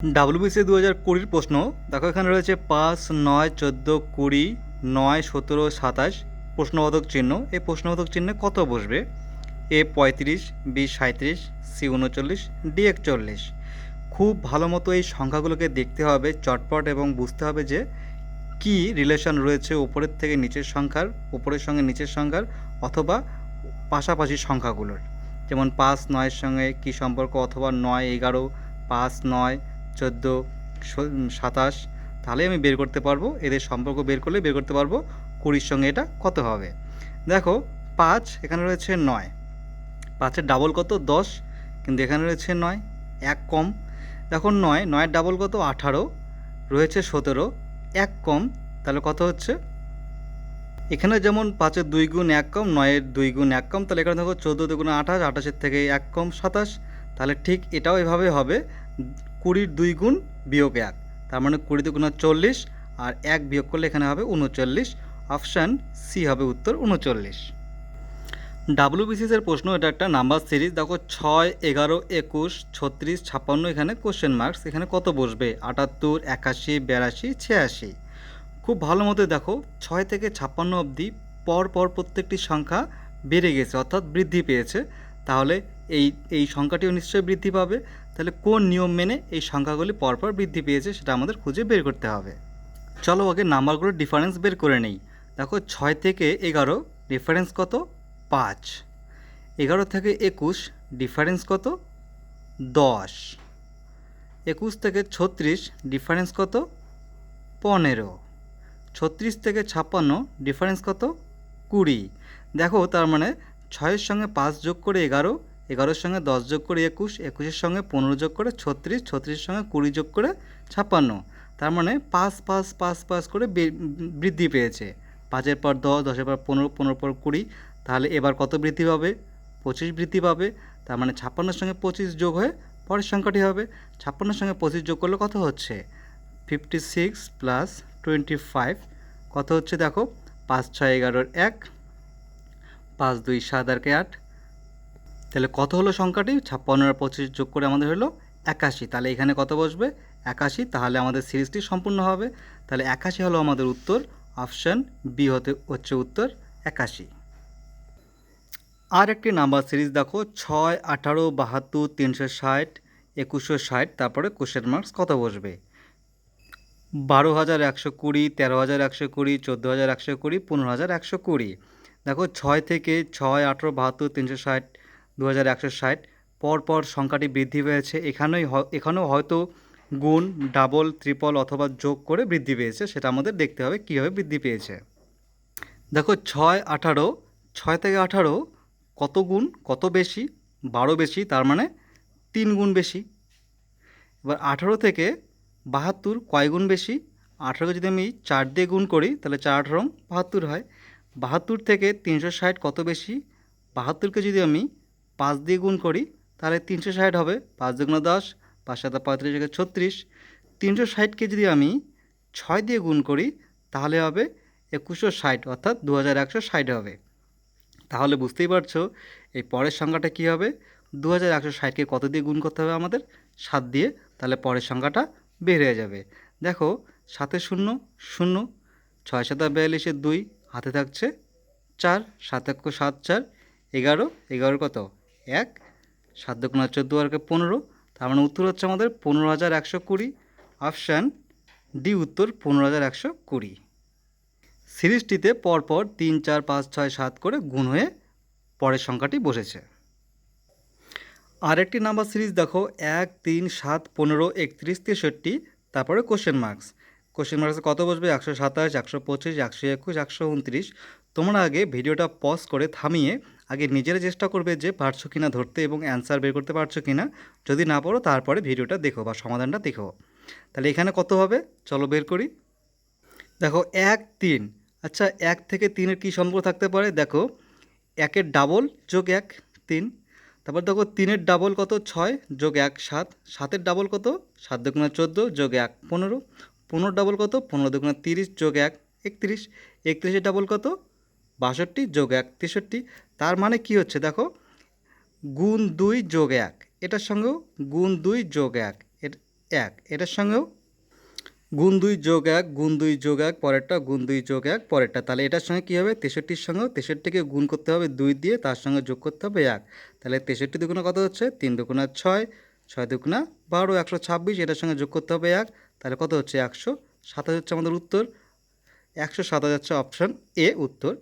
WBC দু হাজার কুড়ির প্রশ্ন। দেখো, এখানে রয়েছে পাঁচ, নয়, চোদ্দ, কুড়ি, নয়, সতেরো, সাতাশ প্রশ্নবোধক চিহ্ন। এই প্রশ্নবোধক চিহ্নে কত বসবে? এ পঁয়ত্রিশ, বি সাঁত্রিশ সি উনচল্লিশ, ডি একচল্লিশ। খুব ভালো মতো এই সংখ্যাগুলোকে দেখতে হবে, চটপট এবং বুঝতে হবে যে কি রিলেশন রয়েছে উপরের থেকে নিচের সংখ্যার, উপরের সঙ্গে নিচের সংখ্যার অথবা পাশাপাশি সংখ্যাগুলোর। যেমন পাঁচ, নয়ের সঙ্গে কী সম্পর্ক? অথবা নয়, এগারো, পাঁচ, নয় চোদ্দ সাতাশ তাহলে আমি বের করতে পারব। এদের সম্পর্ক বের করলে বের করতে পারব। কুড়ির সঙ্গে এটা কত হবে? দেখো, পাঁচ, এখানে রয়েছে নয়। পাঁচের ডাবল কত? দশ। কিন্তু এখানে রয়েছে নয়, এক কম। দেখো, নয়, নয়ের ডাবল কত? আঠারো। রয়েছে সতেরো, এক কম। তাহলে কত হচ্ছে? এখানে যেমন পাঁচের দুই গুণ এক কম, নয়ের দুই গুণ এক কম, তাহলে এখানে দেখো চোদ্দ দুগুণ আঠাশ, আঠাশের থেকে এক কম, সাতাশ। তাহলে ঠিক এটাও এভাবে হবে। কুড়ির দুই গুণ বিয়োগ এক। তার মানে কুড়ি দুগুণ চল্লিশ আর এক বিয়োগ করলে এখানে হবে উনচল্লিশ। অপশান সি হবে উত্তর উনচল্লিশ। ডাব্লিউবিসিএসের প্রশ্ন, এটা একটা নাম্বার সিরিজ। দেখো ছয়, এগারো, একুশ, ছত্রিশ, ছাপ্পান্ন এখানে কোশ্চেন মার্কস এখানে কত বসবে? আটাত্তর, একাশি, বিরাশি, ছিয়াশি। খুব ভালো মতো দেখো, ছয় থেকে ছাপ্পান্ন অবধি পর পর প্রত্যেকটি সংখ্যা বেড়ে গেছে, অর্থাৎ বৃদ্ধি পেয়েছে। তাহলে এই এই সংখ্যাটিও নিশ্চয়ই বৃদ্ধি পাবে। তাহলে কোন নিয়ম মেনে এই সংখ্যাগুলি পরপর বৃদ্ধি পেয়েছে সেটা আমাদের খুঁজে বের করতে হবে। চলো আগে নাম্বারগুলোর ডিফারেন্স বের করে নেই। দেখো ছয় থেকে এগারো ডিফারেন্স কত? পাঁচ। এগারো থেকে একুশ ডিফারেন্স কত? দশ। একুশ থেকে ছত্রিশ ডিফারেন্স কত? পনেরো। ছত্রিশ থেকে ছাপ্পান্ন ডিফারেন্স কত? কুড়ি। দেখো তার মানে ছয়ের সঙ্গে পাঁচ যোগ করে এগারো এগারোর সঙ্গে দশ যোগ করে একুশ একুশের সঙ্গে পনেরো যোগ করে ছত্রিশ ছত্রিশের সঙ্গে কুড়ি যোগ করে ছাপ্পান্ন। তার মানে পাঁচ পাঁচ পাঁচ পাঁচ করে বৃদ্ধি পেয়েছে। পাঁচের পর দশ, দশের পর পনেরো পনেরো পর কুড়ি, তাহলে এবার কত বৃদ্ধি পাবে? পঁচিশ বৃদ্ধি পাবে। তার মানে ছাপ্পান্নর সঙ্গে পঁচিশ যোগ হয়ে পরের সংখ্যাটি হবে। ছাপ্পান্নর সঙ্গে পঁচিশ যোগ করলে কত হচ্ছে? Fifty six plus twenty five কত হচ্ছে দেখো? পাঁচ, ছয় এগারোর এক, পাঁচ, দুই, সাত আর কে আট তাহলে কত হলো সংখ্যাটি? ছাপ্পান্ন আর পঁচিশ যোগ করে আমাদের হলো একাশি। তাহলে এখানে কত বসবে? একাশি। তাহলে আমাদের সিরিজটি সম্পূর্ণ হবে। তাহলে একাশি হলো আমাদের উত্তর। অপশান বি হতে হচ্ছে উত্তর একাশি। আর একটি নাম্বার সিরিজ দেখো। ছয়, আঠারো, বাহাত্তর, তিনশো ষাট, একুশশো ষাট। তারপরে কোশ্চেন মার্কস কত বসবে? বারো হাজার একশো কুড়ি, তেরো হাজার একশো কুড়ি, চোদ্দ হাজার একশো কুড়ি, পনেরো হাজার একশো কুড়ি। দেখো, ছয় থেকে ছয়, আঠেরো, বাহাত্তর, তিনশো ষাট দু হাজার একশো ষাট, পরপর সংখ্যাটি বৃদ্ধি পেয়েছে। এখানেই এখানেও হয়তো গুণ, ডাবল, ত্রিপল অথবা যোগ করে বৃদ্ধি পেয়েছে, সেটা আমাদের দেখতে হবে কীভাবে বৃদ্ধি পেয়েছে। দেখো, ছয় আঠারো, ছয় থেকে আঠারো, কত গুণ, কত বেশি? বারো বেশি, তার মানে তিন গুণ বেশি। এবার আঠারো থেকে বাহাত্তর, কয় গুণ বেশি? আঠারোকে যদি আমি চার দিয়ে গুণ করি, তাহলে চার আঠারো বাহাত্তর হয়। বাহাত্তর থেকে তিনশো ষাট কত বেশি? বাহাত্তরকে যদি আমি পাঁচ দিয়ে গুণ করি, তাহলে তিনশো ষাট হবে। পাঁচ দুগুণ দশ, পাঁচ সাত পঁয়ত্রিশ থেকে ছত্রিশ। তিনশো ষাটকে যদি আমি ছয় দিয়ে গুণ করি, তাহলে হবে একুশশো ষাট, অর্থাৎ দু হাজার একশো ষাট হবে। তাহলে বুঝতেই পারছ, এই পরের সংখ্যাটা কী হবে? দু হাজার একশো ষাটকে কত দিয়ে গুণ করতে হবে আমাদের? সাত দিয়ে, তাহলে পরের সংখ্যাটা বের হয়ে যাবে। দেখো, সাতে শূন্য শূন্য, ছয় সাতা বিয়াল্লিশের দুই, হাতে থাকছে চার, সাত এক সাত চার, এগারো এগারো কত? এক সাত দুগুণ চোদ্দ আর কে পনেরো, তার মানে উত্তর হচ্ছে আমাদের পনেরো হাজার একশো কুড়ি। অপশান ডি উত্তর পনেরো হাজার একশো কুড়ি। সিরিজটিতে পরপর তিন, চার, পাঁচ, ছয়, সাত করে গুণ হয়ে পরের সংখ্যাটি বসেছে। আরেকটি নাম্বার সিরিজ দেখো, এক, তিন, সাত, পনেরো, একত্রিশ, তেষট্টি, তারপরে কোশ্চেন মার্কস কোশ্চেন মার্কসে কত বসবে? একশো সাতাশ, একশো পঁচিশ, একশো একুশ, একশো উনত্রিশ। তোমরা আগে ভিডিওটা পজ করে থামিয়ে আগে নিজেরা চেষ্টা করবে যে পারছ কিনা ধরতে এবং অ্যান্সার বের করতে পারছ কিনা। যদি না পারো, তারপরে ভিডিওটা দেখো বা সমাধানটা দেখো। তাহলে এখানে কত হবে? চলো বের করি। দেখো, এক, তিন। আচ্ছা এক থেকে তিনের কী সম্পর্ক থাকতে পারে? দেখো, একের ডাবল যোগ এক, তিন। তারপর দেখো, তিনের ডাবল কত? ছয় যোগ এক, সাত। সাতের ডাবল কত? সাত দুগুণা চোদ্দ যোগ এক, পনেরো। পনেরো ডাবল কত? পনেরো দুগুণা তিরিশ যোগ এক, একত্রিশ। একত্রিশের ডাবল কত? বাষট্টি যোগ এক, তেষট্টি। তার মানে কি হচ্ছে দেখো? গুণ দুই যোগ এক। এটার সঙ্গেও গুণ দুই যোগ এক এক। এটার সঙ্গেও গুণ দুই যোগ এক, গুণ দুই যোগ এক, পরেরটা গুণ দুই যোগ এক, পরেরটা। তাহলে এটার সঙ্গে কী হবে? তেষট্টির সঙ্গেও তেষট্টিকে গুণ করতে হবে দুই দিয়ে, তার সঙ্গে যোগ করতে হবে এক। তাহলে তেষট্টি দুগুণা কত হচ্ছে? তিন দুগুণা ছয় ছয় দুগুণা বারো, একশো ছাব্বিশ, এটার সঙ্গে যোগ করতে হবে এক। তাহলে কত হচ্ছে? একশো। সাতাশ হচ্ছে আমাদের উত্তর। একশো সাতাশ হচ্ছে অপশান এ উত্তর।